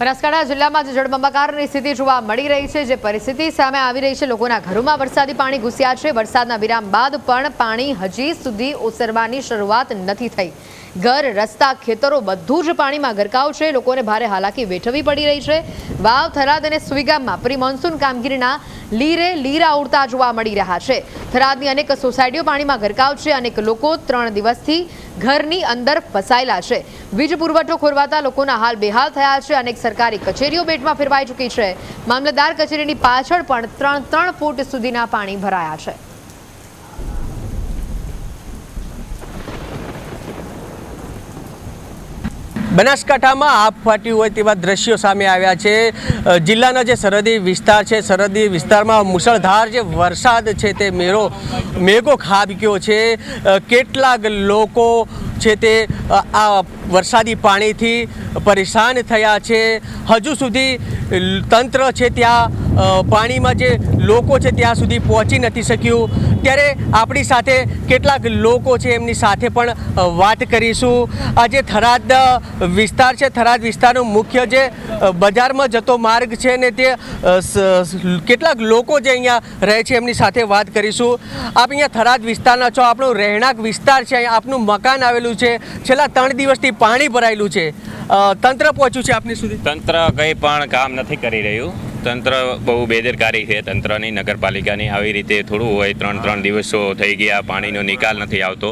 બનાસકાંઠા જિલ્લામાં જે જળબંબાકારની સ્થિતિ જોવા મળી રહી છે. જે પરિસ્થિતિ સામે આવી રહી છે, લોકોના ઘરોમાં વરસાદી પાણી ઘૂસ્યા છે. વરસાદના વિરામ બાદ પણ પાણી હજી સુધી ઓસરવાની શરૂઆત નથી થઈ. ઘર, રસ્તા, ખેતરો બધું જ પાણીમાં ગરકાવ છે. લોકોને ભારે હાલાકી વેઠવી પડી રહી છે. વાવ, થરાદ અને સુઈગામમાં પ્રી મોન્સૂન કામગીરીના લીરે લીરા ઉડતા જોવા મળી રહ્યા છે. થરાદની અનેક સોસાયટીઓ પાણીમાં ગરકાવ છે. અનેક લોકો ત્રણ દિવસથી ઘરની અંદર ફસાયેલા છે. વીજ પુરવઠો ખોરવાતા લોકોના હાલ બેહાલ થયા છે. અનેક સરકારી કચેરીઓ બેટમાં ફેરવાઈ ચૂકી છે. મામલતદાર કચેરીની પાછળ પણ ત્રણ ત્રણ ફૂટ સુધીના પાણી ભરાયા છે. બનાસકાંઠામાં આપ ફાટ્યું હોય તેવા દ્રશ્યો સામે આવ્યા છે. જિલ્લાના જે સરહદી વિસ્તાર છે, સરહદી વિસ્તારમાં મુસળધાર જે વરસાદ છે તે મેળો, મેઘો ખાબક્યો છે. કેટલાક લોકો છે તે આ વરસાદી પાણીથી પરેશાન થયા છે. હજુ સુધી તંત્ર છે ત્યાં પાણીમાં જે લોકો છે ત્યાં સુધી પહોંચી નથી શક્યું. ત્યારે આપણી સાથે કેટલાક લોકો છે એમની સાથે પણ વાત કરીશું. આ જે થરાદ વિસ્તાર છે. થરાદ વિસ્તારનો મુખ્ય જે બજારમાં જતો માર્ગ છે ને તે કેટલાક લોકો જે અહીંયા રહે છે એમની સાથે વાત કરીશું. આપ અહીંયા થરાદ વિસ્તારના છો. આપણો રહેણાંક વિસ્તાર છે. આપનું મકાન આવેલું છે. છેલ્લા ત્રણ દિવસથી પાણી ભરાયેલું છે. તંત્ર પહોંચ્યું છે આપની સુધી? તંત્ર કંઈ પણ કામ નથી કરી રહ્યું. તંત્ર બહુ બેદરકારી છે. તંત્રની નગરપાલિકાની આવી રીતે થોડું હોય ત્રણ ત્રણ દિવસો થઈ ગયા પાણીનો નિકાલ નથી આવતો.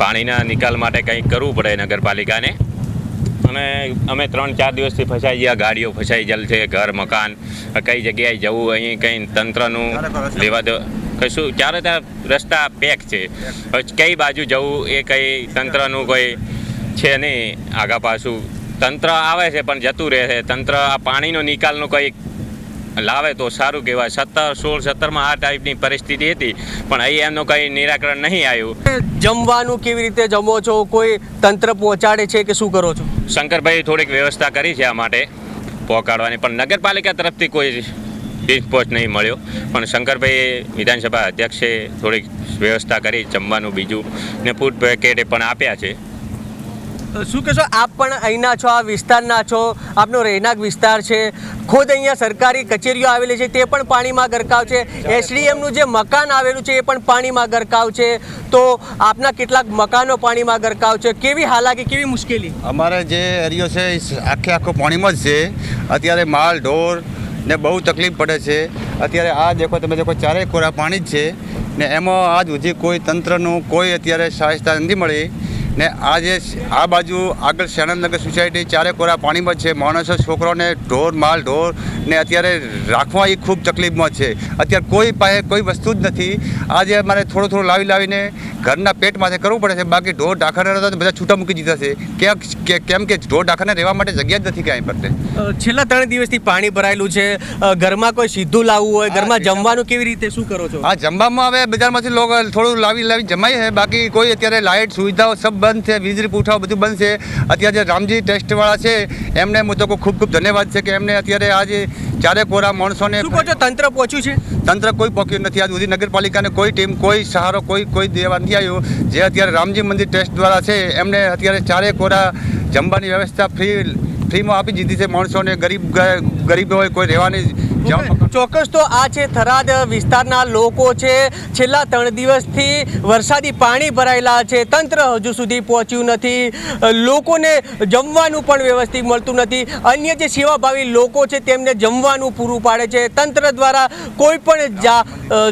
પાણીના નિકાલ માટે કંઈક કરવું પડે નગરપાલિકાને. અને અમે ત્રણ ચાર દિવસથી ફસાઈ ગયા ગાડીઓ ફસાઈ જલ છે ઘર મકાન કઈ જગ્યાએ જવું અહીં કંઈ તંત્રનું લેવા દો કશું ચારે ત્યાં રસ્તા પેક છે. કઈ બાજુ જવું એ કંઈ તંત્રનું કોઈ છે નહીં. આગા પાછું તંત્ર આવે છે પણ જતું રહે છે. તંત્ર આ પાણીનો નિકાલનો કંઈક લાવે તો સારું કહેવાય. સત્તર સોળ સત્તરમાં આ ટાઈપની પરિસ્થિતિ હતી પણ અહીં એમનું કંઈ નિરાકરણ નહીં આવ્યું. જમવાનું કેવી રીતે જમો છો? કોઈ તંત્ર પહોંચાડે છે કે શું કરો છો? શંકરભાઈ થોડીક વ્યવસ્થા કરી છે આ માટે પહોંચાડવાની. પણ નગરપાલિકા તરફથી કોઈ રિસ્પોન્સ નહીં મળ્યો. પણ શંકરભાઈએ વિધાનસભા અધ્યક્ષે થોડીક વ્યવસ્થા કરી જમવાનું બીજું ને ફૂડ પેકેટ પણ આપ્યા છે. શું કહેશો? આપ પણ અહીંના છો, આ વિસ્તારના છો, આપનો રહેણાંક વિસ્તાર છે. ખુદ અહીંયા સરકારી કચેરીઓ આવેલી છે, તે પણ પાણીમાં ગરકાવ છે. એસડીએમનું જે મકાન આવેલું છે, એ પણ પાણીમાં ગરકાવ છે. તો આપના કેટલાક મકાનો પાણીમાં ગરકાવ છે? કેવી હાલાકી, કેવી મુશ્કેલી? અમારે જે એરિયો છે આખે આખો પાણીમાં જ છે. અત્યારે માલ, ઢોર ને બહુ તકલીફ પડે છે. અત્યારે આ દેખો, તમે દેખો, ચારેય કોરા પાણી જ છે. ને એમાં આજ સુધી કોઈ તંત્રનું કોઈ અત્યારે સહાયતા નથી મળી. ને આ જે આ બાજુ આગળ શરણનગર સોસાયટી ચારે કોરા પાણીમાં જ છે. માણસો છોકરાઓને ઢોર માલ ઢોર ને અત્યારે રાખવા એ ખૂબ તકલીફમાં છે. અત્યારે કોઈ પાસે કોઈ વસ્તુ જ નથી. આજે અમારે થોડું થોડું લાવી લાવીને ઘરના પેટ માટે કરવું પડે છે. બાકી ઢોર ઢાખર હતા તો બધા છૂટા મૂકી દીધા છે. કે કેમ કે ઢોર ઢાખરને રહેવા માટે જગ્યા જ નથી ક્યાંય પડતે છેલ્લા ત્રણ દિવસથી પાણી ભરાયેલું છે. ઘરમાં કોઈ સીધું લાવવું હોય ઘરમાં જમવાનું કેવી રીતે શું કરો છો? આ જમવામાં હવે બજારમાંથી લોકો થોડું લાવી લાવી જમાય છે. બાકી કોઈ અત્યારે લાઇટ સુવિધાઓ સબ બંધ છે વીજળી પુરવઠાઓ બધું બંધ છે. અત્યારે જે રામજી ટેસ્ટવાળા છે એમને હું તો ખૂબ ખૂબ ધન્યવાદ છે કે એમને અત્યારે આજે ચારે કોરા માણસોને તંત્ર પહોંચ્યું છે? તંત્ર કોઈ પહોંચ્યું નથી. આજ સુધી નગરપાલિકાને કોઈ ટીમ કોઈ સહારો કોઈ કોઈ દેવા નથી આવ્યો. જે અત્યારે રામજી મંદિર ટ્રસ્ટ દ્વારા છે એમને અત્યારે ચારે કોરા જમવાની વ્યવસ્થા ફ્રી ફ્રીમાં આપી દીધી છે. માણસોને ગરીબ ગરીબ હોય કોઈ રહેવાની ચોક્કસ તો આ છે થરાદ વિસ્તારના લોકો છે. છેલ્લા ત્રણ દિવસથી વરસાદી પાણી ભરાયેલા છે. તંત્ર હજુ સુધી પહોંચ્યું નથી. લોકોને જમવાનું પણ વ્યવસ્થિત મળતું નથી. અન્ય જે સેવાભાવી લોકો છે તેમને જમવાનું પૂરું પાડે છે. તંત્ર દ્વારા કોઈ પણ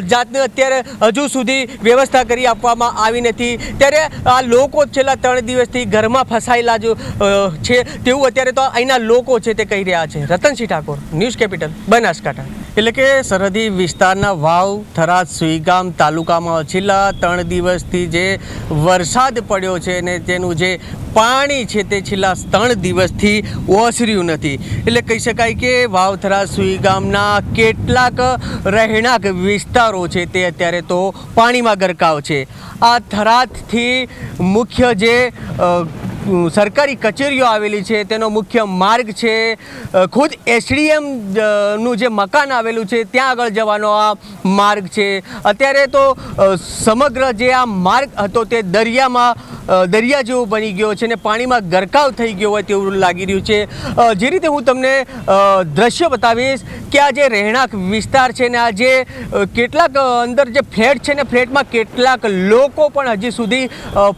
જાતને અત્યારે હજુ સુધી વ્યવસ્થા કરી આપવામાં આવી નથી. ત્યારે આ લોકો છેલ્લા ત્રણ દિવસથી ઘરમાં ફસાયેલા જો છે તેવું અત્યારે તો અહીંના લોકો છે તે કહી રહ્યા છે. Ratansinh Thakor news capital Banaskantha. એટલે કે સરહદી વિસ્તારના વાવ, થરાદ, સુઈગામ તાલુકામાં છેલ્લા ત્રણ દિવસથી જે વરસાદ પડ્યો છે ને તેનું જે પાણી છે તે છેલ્લા ત્રણ દિવસથી ઓસર્યું નથી. એટલે કહી શકાય કે વાવ, થરાદ, સુઈગામના કેટલાક રહેણાંક વિસ્તારો છે તે અત્યારે તો પાણીમાં ગરકાવ છે. આ થરાદથી મુખ્ય જે સરકારી કચેરીઓ આવેલી છે, તેનો મુખ્ય માર્ગ છે ખુદ એસડીએમનું જે મકાન આવેલું છે, ત્યાં આગળ જવાનો આ માર્ગ છે. અત્યારે તો સમગ્ર જે આ માર્ગ હતો તે દરિયામાં દરિયા જેવો બની ગયો છે ને પાણીમાં ગરકાવ થઈ ગયો હોય તેવું લાગી રહ્યું છે. જે રીતે હું તમને દ્રશ્ય બતાવીશ કે આ જે રહેણાંક વિસ્તાર છે ને આ જે કેટલાક અંદર જે ફ્લેટ છે ને ફ્લેટમાં કેટલાક લોકો પણ હજી સુધી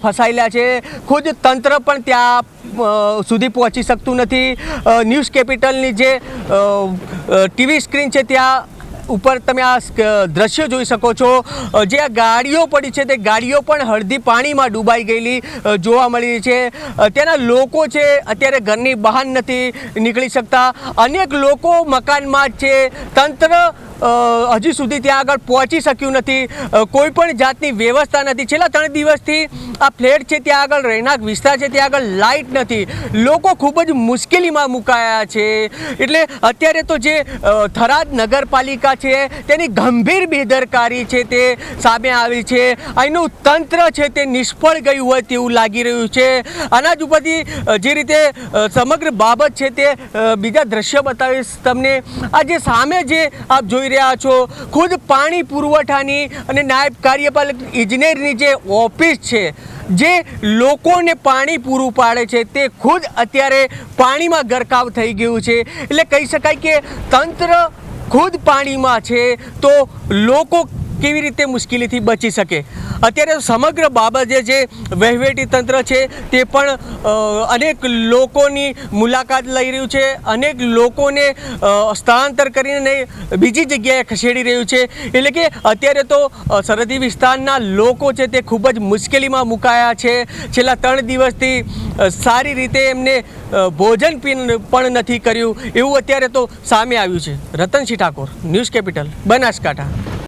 ફસાયેલા છે. ખુદ તંત્ર પણ ત્યાં સુધી પહોંચી શકતું નથી. ન્યૂઝ કેપિટલની જે ટીવી સ્ક્રીન છે ત્યાં ઉપર તમે આ દ્રશ્ય જોઈ શકો છો. જે આ ગાડીઓ પડી છે તે ગાડીઓ પણ હળદી પાણીમાં ડૂબાઈ ગયેલી જોવા મળી છે. ત્યાંના લોકો છે અત્યારે ઘરની બહાર નથી નીકળી શકતા. અનેક લોકો મકાનમાં જ છે. તંત્ર હજી સુધી ત્યાં આગળ પહોંચી શક્યું નથી. કોઈપણ કોઈ પણ જાતની વ્યવસ્થા નથી. છેલ્લા ત્રણ દિવસથી આ ફ્લેટ છે ત્યાં આગળ, રહેણાંક વિસ્તાર છે ત્યાં આગળ લાઇટ નથી. લોકો ખૂબ જ મુશ્કેલીમાં મુકાયા છે. એટલે અત્યારે તો જે થરાદ નગરપાલિકા છે, તેની ગંભીર બેદરકારી છે તે સામે આવી છે. અહીંનું તંત્ર છે તે નિષ્ફળ ગયું હોય તેવું લાગી રહ્યું છે. આના જ ઉપરથી જે રીતે સમગ્ર બાબત છે તે બીજા દ્રશ્ય બતાવીશ તમને. આ જે સામે જે આપ જોઈ રહ્યા છો. ખુદ પાણી પુરવઠાની અને નાયબ કાર્યપાલક ઇજનેરની જે ઓફિસ છે, જે લોકોને પાણી પૂરું પાડે છે, તે ખુદ અત્યારે પાણીમાં ગરકાવ થઈ ગયું છે. એટલે કહી શકાય કે તંત્ર ખુદ પાણીમાં છે, તો લોકો કેવી રીતે મુશ્કેલીથી બચી શકે? અત્યારે સમગ્ર બાબતે જે વહીવટી તંત્ર છે, તે પણ અનેક લોકોની મુલાકાત લઈ રહ્યું છે. અનેક લોકોને સ્થળાંતર કરીને બીજી જગ્યાએ ખસેડી રહ્યું છે. એટલે કે અત્યારે તો સરહદી વિસ્તારના લોકો છે તે ખૂબ જ મુશ્કેલીમાં મુકાયા છે. છેલ્લા ત્રણ દિવસથી સારી રીતે એમને ભોજન પણ નથી કર્યું. એવું અત્યારે તો સામે આવ્યું છે. Ratansinh Thakor, news capital, Banaskantha.